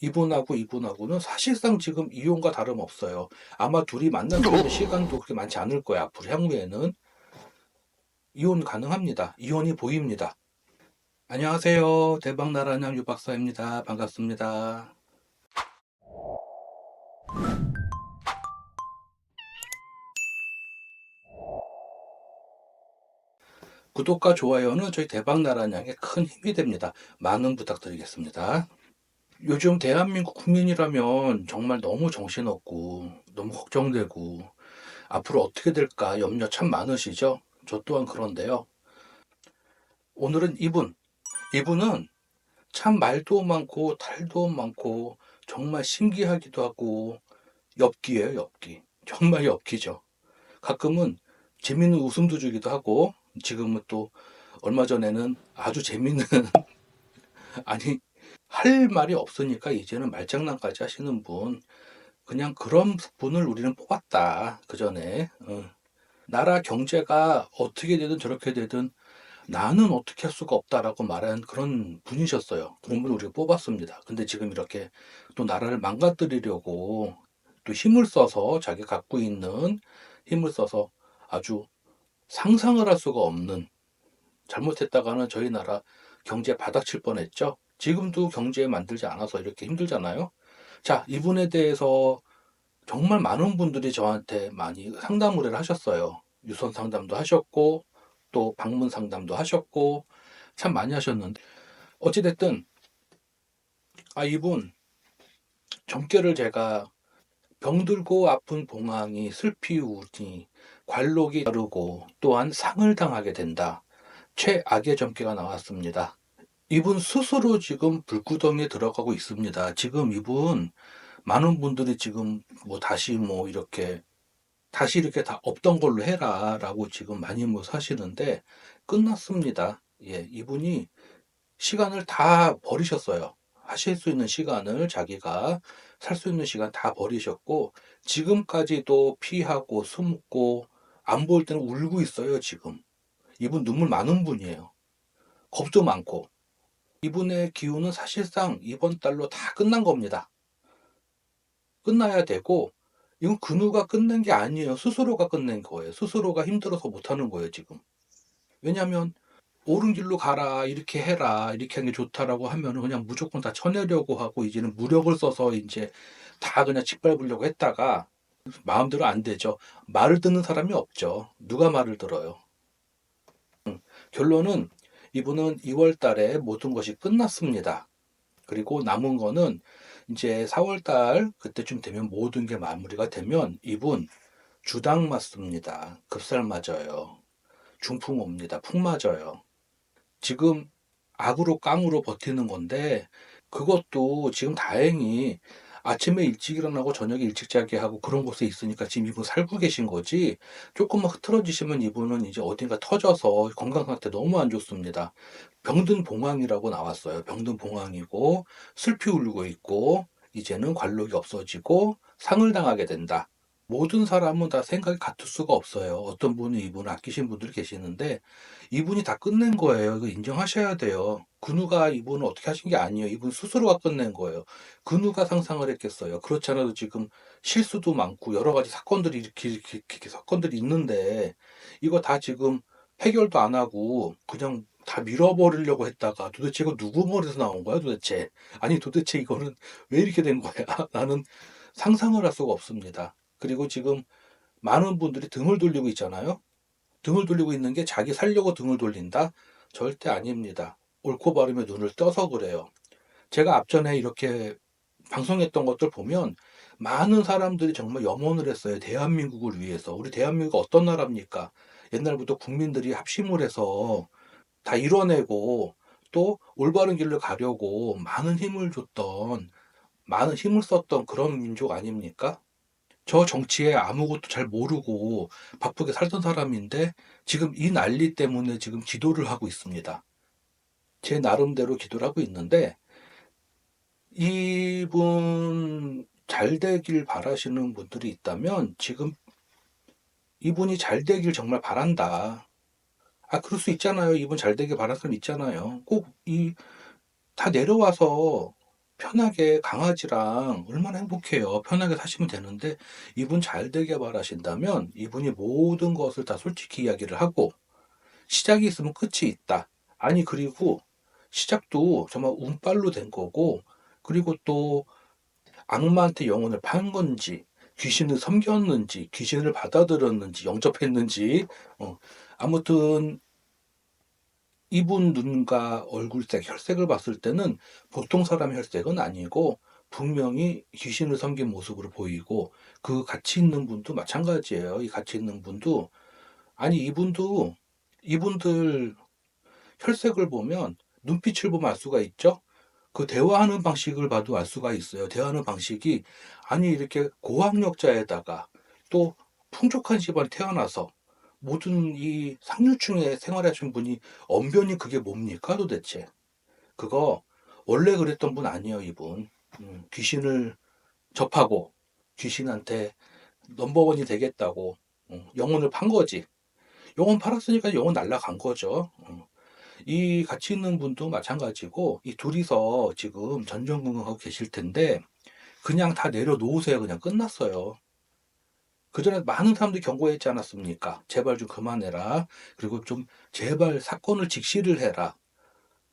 이분하고 이분하고는 사실상 지금 이혼과 다름없어요. 아마 둘이 수 있는 시간도 그렇게 많지 않을 거야. 앞으로 향후에는 이혼 가능합니다. 이혼이 보입니다. 안녕하세요. 대박나라냥 유 박사입니다. 반갑습니다. 구독과 좋아요는 저희 대박나라냥의 큰 힘이 됩니다. 많은 부탁드리겠습니다. 요즘 대한민국 국민이라면 정말 너무 정신없고 너무 걱정되고 앞으로 어떻게 될까 염려 참 많으시죠? 저 또한 그런데요. 오늘은 이분, 이분은 참 말도 많고 탈도 많고 정말 신기하기도 하고 엽기예요, 엽기. 정말 엽기죠. 가끔은 재밌는 웃음도 주기도 하고 지금은 또 얼마 전에는 아주 재밌는 아니 할 말이 없으니까 이제는 말장난까지 하시는 분 그냥 그런 분을 우리는 뽑았다 그 전에 어. 나라 경제가 어떻게 되든 저렇게 되든 나는 어떻게 할 수가 없다라고 말한 그런 분이셨어요. 그런 분을 우리가 뽑았습니다. 근데 지금 이렇게 또 나라를 망가뜨리려고 또 힘을 써서 자기 갖고 있는 힘을 써서 아주 상상을 할 수가 없는 잘못했다가는 저희 나라 경제 바닥칠 뻔했죠. 지금도 경제 만들지 않아서 이렇게 힘들잖아요. 자, 이분에 대해서 정말 많은 분들이 저한테 많이 상담 의뢰를 하셨어요. 유선 상담도 하셨고, 또 방문 상담도 하셨고, 참 많이 하셨는데, 어찌됐든, 아, 이분, 점괘를 제가 병들고 아픈 봉황이 슬피 우니 관록이 다르고 또한 상을 당하게 된다. 최악의 점괘가 나왔습니다. 이분 스스로 지금 불구덩이에 들어가고 있습니다. 지금 이분 많은 분들이 지금 뭐 다시 뭐 이렇게 다시 이렇게 다 없던 걸로 해라 라고 지금 많이 뭐 사시는데 끝났습니다. 예, 이분이 시간을 다 버리셨어요. 하실 수 있는 시간을 자기가 살 수 있는 시간 다 버리셨고 지금까지도 피하고 숨고 안 보일 때는 울고 있어요, 지금. 이분 눈물 많은 분이에요. 겁도 많고. 이분의 기운은 사실상 이번 달로 다 끝난 겁니다. 끝나야 되고, 이건 근우가 끝낸 게 아니에요. 스스로가 끝낸 거예요. 스스로가 힘들어서 못하는 거예요, 지금. 왜냐하면, 옳은 길로 가라, 이렇게 해라, 이렇게 하는 게 좋다라고 하면은 그냥 무조건 다 쳐내려고 하고, 이제는 무력을 써서 이제 다 그냥 짓밟으려고 했다가, 마음대로 안 되죠. 말을 듣는 사람이 없죠. 누가 말을 들어요. 음, 결론은 이분은 2월 달에 모든 것이 끝났습니다. 그리고 남은 거는 이제 4월 달 그때쯤 되면 모든 게 마무리가 되면 이분 주당 맞습니다. 급살 맞아요. 중풍 옵니다. 푹 맞아요. 지금 악으로 깡으로 버티는 건데 그것도 지금 다행히 아침에 일찍 일어나고 저녁에 일찍 자게 하고 그런 곳에 있으니까 지금 이분 살고 계신 거지 조금만 흐트러지시면 이분은 이제 어딘가 터져서 건강 상태 너무 안 좋습니다. 병든 봉황이라고 나왔어요. 병든 봉황이고 슬피 울고 있고 이제는 관록이 없어지고 상을 당하게 된다. 모든 사람은 다 생각이 같을 수가 없어요. 어떤 분은 이분을 아끼신 분들이 계시는데 이분이 다 끝낸 거예요. 이거 인정하셔야 돼요. 근우가 이분을 어떻게 하신 게 아니에요. 이분 스스로가 끝낸 거예요. 근우가 상상을 했겠어요. 그렇지 않아도 지금 실수도 많고 여러 가지 사건들이 이렇게, 이렇게, 이렇게 사건들이 있는데 이거 다 지금 해결도 안 하고 그냥 다 밀어버리려고 했다가 도대체 이거 누구 머리에서 나온 거야 도대체 아니 도대체 이거는 왜 이렇게 된 거야 나는 상상을 할 수가 없습니다 그리고 지금 많은 분들이 등을 돌리고 있잖아요. 등을 돌리고 있는 게 자기 살려고 등을 돌린다? 절대 아닙니다. 옳고 바름에 눈을 떠서 그래요. 제가 앞전에 이렇게 방송했던 것들 보면 많은 사람들이 정말 염원을 했어요. 대한민국을 위해서. 우리 대한민국 어떤 나라입니까? 옛날부터 국민들이 합심을 해서 다 이뤄내고 또 올바른 길로 가려고 많은 힘을 줬던, 많은 힘을 썼던 그런 민족 아닙니까? 저 정치에 아무것도 잘 모르고 바쁘게 살던 사람인데 지금 이 난리 때문에 지금 기도를 하고 있습니다. 제 나름대로 기도를 하고 있는데 이분 잘 되길 바라시는 분들이 있다면 지금 이분이 잘 되길 정말 바란다. 아, 그럴 수 있잖아요. 이분 잘 되길 바라는 사람 있잖아요. 꼭 이, 다 내려와서 편하게 강아지랑 얼마나 행복해요. 편하게 사시면 되는데 이분 잘 되게 바라신다면 이분이 모든 것을 다 솔직히 이야기를 하고 시작이 있으면 끝이 있다. 아니 그리고 시작도 정말 운빨로 된 거고 그리고 또 악마한테 영혼을 판 건지 귀신을 섬겼는지 귀신을 받아들였는지 영접했는지 어, 아무튼 이분 눈과 얼굴색 혈색을 봤을 때는 보통 사람 혈색은 아니고 분명히 귀신을 섬긴 모습으로 보이고 그 같이 있는 분도 마찬가지예요. 이 같이 있는 분도 아니 이분도 이분들 혈색을 보면 눈빛을 보면 알 수가 있죠. 그 대화하는 방식을 봐도 알 수가 있어요. 대화하는 방식이 아니 이렇게 고학력자에다가 또 풍족한 집안에 태어나서 모든 이 상류층에 생활하신 분이 언변이 그게 뭡니까 도대체? 그거 원래 그랬던 분 아니에요 이분. 음, 귀신을 접하고 귀신한테 넘버원이 되겠다고 음, 영혼을 판 거지. 영혼 팔았으니까 영혼 날라간 거죠. 음. 이 같이 있는 분도 마찬가지고 이 둘이서 지금 전전긍긍하고 계실 텐데 그냥 다 내려놓으세요. 그냥 끝났어요. 그 전에 많은 사람들이 경고했지 않았습니까? 제발 좀 그만해라. 그리고 좀 제발 사건을 직시를 해라.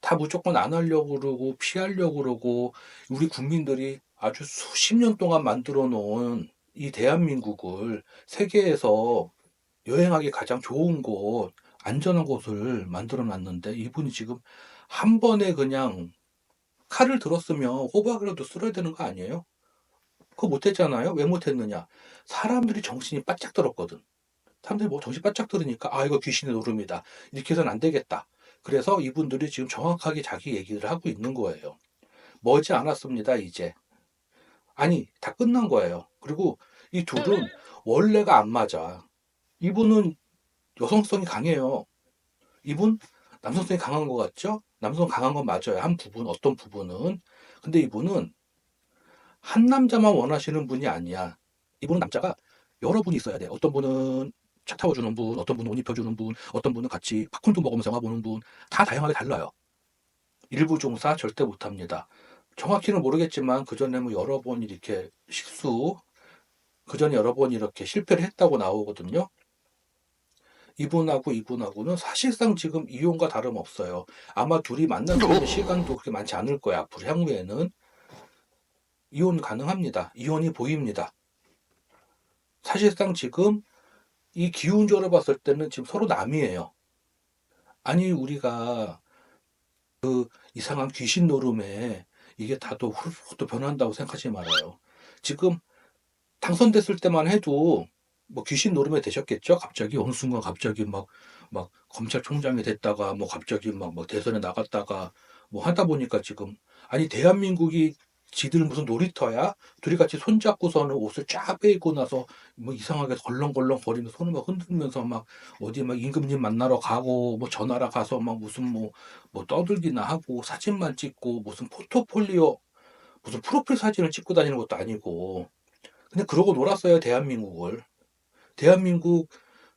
다 무조건 안 하려고 그러고 피하려고 그러고 우리 국민들이 아주 수십 년 동안 만들어 놓은 이 대한민국을 세계에서 여행하기 가장 좋은 곳, 안전한 곳을 만들어 놨는데 이분이 지금 한 번에 그냥 칼을 들었으면 호박이라도 쓸어야 되는 거 아니에요? 그거 못했잖아요? 왜 못했느냐? 사람들이 정신이 바짝 들었거든. 사람들이 뭐 정신 바짝 들으니까 아 이거 귀신의 노름이다. 이렇게 해서는 안 되겠다. 그래서 이분들이 지금 정확하게 자기 얘기를 하고 있는 거예요. 머지 않았습니다, 이제. 아니, 다 끝난 거예요. 그리고 이 둘은 원래가 안 맞아. 이분은 여성성이 강해요. 이분 남성성이 강한 것 같죠? 남성 강한 건 맞아요. 한 부분, 어떤 부분은. 근데 이분은 한 남자만 원하시는 분이 아니야. 이분은 남자가 여러 분이 있어야 돼. 어떤 분은 차 태워주는 분, 어떤 분은 옷 입혀주는 분, 어떤 분은 같이 팝콘도 먹으면서 영화 보는 분, 다 다양하게 달라요. 일부 종사 절대 못합니다. 정확히는 모르겠지만 그 전에 뭐 여러 번 이렇게 실수, 그 전에 여러 번 이렇게 실패를 했다고 나오거든요. 이분하고 이분하고는 사실상 지금 이혼과 다름없어요. 아마 둘이 수 있는 시간도 그렇게 많지 않을 거야. 앞으로 향후에는 이혼 가능합니다. 이혼이 보입니다. 사실상 지금 이 기운조를 봤을 때는 지금 서로 남이에요. 아니 우리가 그 이상한 귀신 노름에 이게 다또 후루룩 또 변한다고 생각하지 말아요. 지금 당선됐을 때만 해도 뭐 귀신 노름에 되셨겠죠? 갑자기 어느 순간 갑자기 막 막 검찰총장이 됐다가 뭐 갑자기 막, 뭐 대선에 나갔다가 뭐 하다 보니까 지금 아니 대한민국이 지들 무슨 놀이터야? 둘이 같이 손잡고서는 옷을 쫙 빼입고 나서 뭐 이상하게 걸렁걸렁 거리면서 손을 막 흔들면서 막 어디 막 임금님 만나러 가고 뭐 전화라 가서 막 무슨 뭐, 뭐 떠들기나 하고 사진만 찍고 무슨 포토폴리오 무슨 프로필 사진을 찍고 다니는 것도 아니고 그냥 그러고 놀았어요 대한민국을 대한민국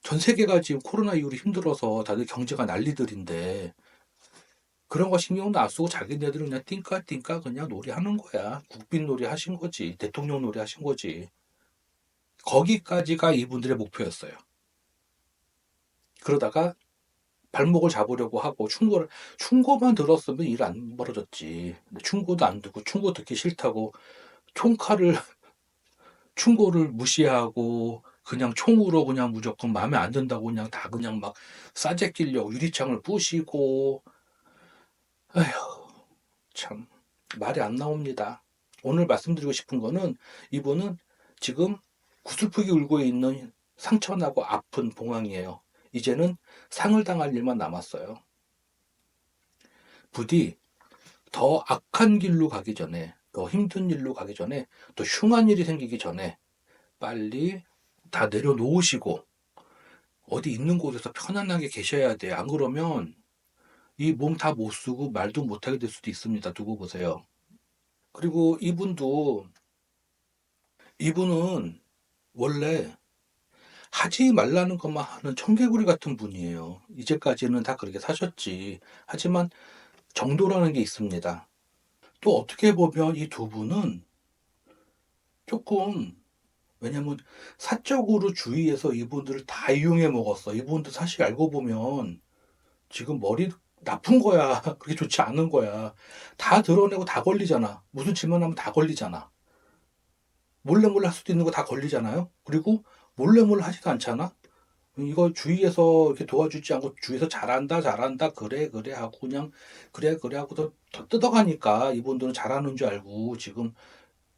전 세계가 지금 코로나 이후로 힘들어서 다들 경제가 난리들인데 그런 거 신경도 안 쓰고 자기네들은 그냥 띵까띵까 그냥 놀이하는 거야. 국빈 놀이 하신 거지. 대통령 놀이 하신 거지. 거기까지가 이분들의 목표였어요. 그러다가 발목을 잡으려고 하고 충고를 충고만 들었으면 일 안 벌어졌지. 충고도 안 듣고 충고 듣기 싫다고 총칼을 충고를 무시하고 그냥 총으로 그냥 무조건 마음에 안 든다고 그냥 다 그냥 막 싸제 끼려고 유리창을 부시고 아휴 참 말이 안 나옵니다. 오늘 말씀드리고 싶은 거는 이분은 지금 구슬프게 울고 있는 상처나고 아픈 봉황이에요. 이제는 상을 당할 일만 남았어요. 부디 더 악한 길로 가기 전에, 더 힘든 일로 가기 전에, 또 흉한 일이 생기기 전에 빨리 다 내려놓으시고 어디 있는 곳에서 편안하게 계셔야 돼요. 안 그러면 이 몸 다 못 쓰고 말도 못하게 될 수도 있습니다. 두고 보세요. 그리고 이분도 이분은 원래 하지 말라는 것만 하는 청개구리 같은 분이에요. 이제까지는 다 그렇게 사셨지. 하지만 정도라는 게 있습니다. 또 어떻게 보면 이 두 분은 조금 왜냐면 사적으로 주위에서 이분들을 다 이용해 먹었어. 이분들 사실 알고 보면 지금 머리 나쁜 거야. 그렇게 좋지 않은 거야. 다 드러내고 다 걸리잖아. 무슨 질문하면 다 걸리잖아. 몰래 몰래 할 수도 있는 거 다 걸리잖아요. 그리고 몰래 몰래 하지도 않잖아. 이거 주위에서 이렇게 도와주지 않고 주위에서 잘한다 잘한다 그래 그래 하고 그냥 그래 그래 하고 더, 더 뜯어가니까 이분들은 잘하는 줄 알고 지금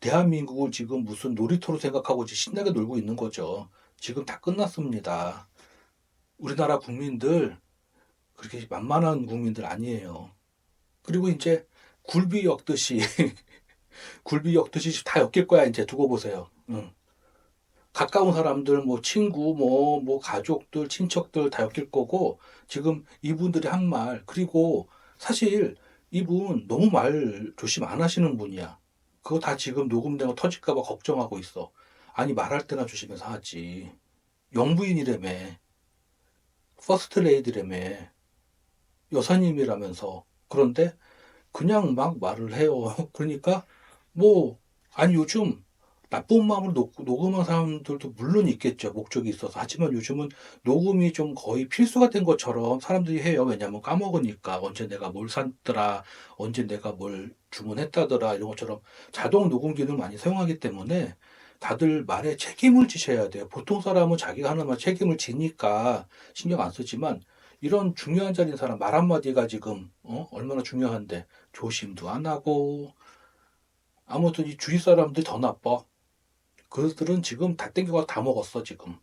대한민국을 지금 무슨 놀이터로 생각하고 신나게 놀고 있는 거죠. 지금 다 끝났습니다. 우리나라 국민들 그렇게 만만한 국민들 아니에요. 그리고 이제 굴비 엮듯이 굴비 엮듯이 다 엮일 거야 이제 두고 보세요. 응. 가까운 사람들 뭐 친구 뭐뭐 가족들 친척들 다 엮일 거고 지금 이분들이 한 말 그리고 사실 이분 너무 말 조심 안 하시는 분이야. 그거 다 지금 녹음된 거 터질까 봐 걱정하고 있어. 아니 말할 때나 조심해서 하지. 영부인이라며. 퍼스트 레이디라며. 여사님이라면서. 그런데 그냥 막 말을 해요. 그러니까 뭐 아니 요즘 나쁜 마음으로 녹, 녹음한 사람들도 물론 있겠죠. 목적이 있어서. 하지만 요즘은 녹음이 좀 거의 필수가 된 것처럼 사람들이 해요. 왜냐면 까먹으니까 언제 내가 뭘 샀더라, 언제 내가 뭘 주문했다더라 이런 것처럼 자동 녹음 기능을 많이 사용하기 때문에 다들 말에 책임을 지셔야 돼요. 보통 사람은 자기가 하는 말 책임을 지니까 신경 안 쓰지만 이런 중요한 자리인 사람 말 한마디가 지금 어? 얼마나 중요한데 조심도 안 하고 아무튼 이 주위 사람들이 더 나빠. 그들은 지금 다 땡겨가 다 먹었어 지금.